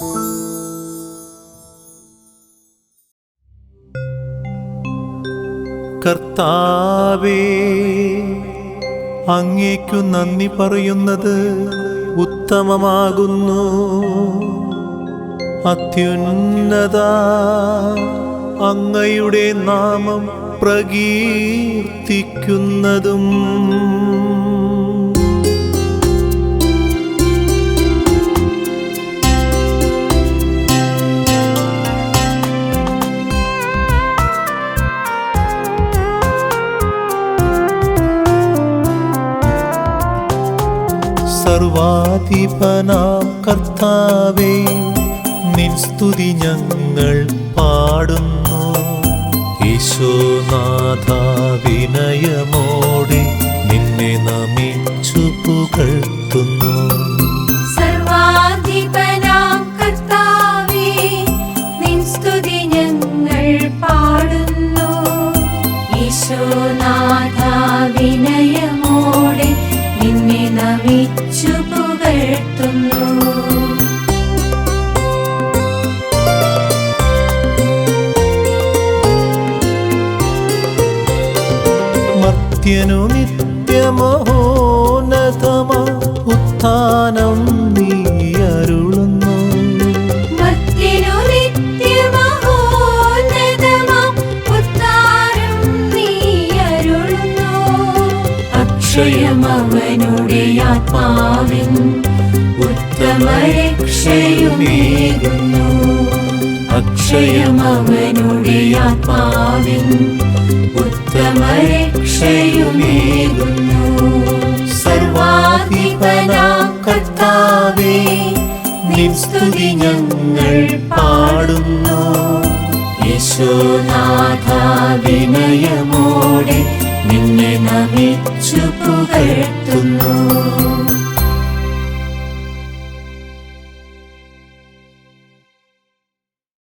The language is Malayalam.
കർത്താവേ അങ്ങേക്കു നന്ദി പറയുന്നത് ഉത്തമമാകുന്നു. അത്യുന്നത അങ്ങയുടെ നാമം പ്രകീർത്തിക്കുന്നതും. സർവാധിപനാം കർത്താവേ നിൻ സ്തുതി ഞങ്ങൾ പാടുന്നു. യേശോനാഥ വിനയമോടെ നിന്നെ നമിച്ചു പുകഴ്ത്തുന്നു. സർവാധിപനാം പുകഴ്ത്തുന്നു മർത്യനു നിത്യമഹോന്നതമ ഉത്ഥാനം നീ അരുളുന്നു. അക്ഷയമവനുടെ അക്ഷയമവനുടെ ആത്മാവിൻ ഉത്തമ രക്ഷയുമേകുന്നു സർവാധിപനാം കർത്താവേ നിൻ സ്തുതി ഞങ്ങൾ പാടുന്നു. യശോനാഥ വിനയമോടെ നിന്നെ നമിച്ചു പുകഴ്ത്തുന്നു.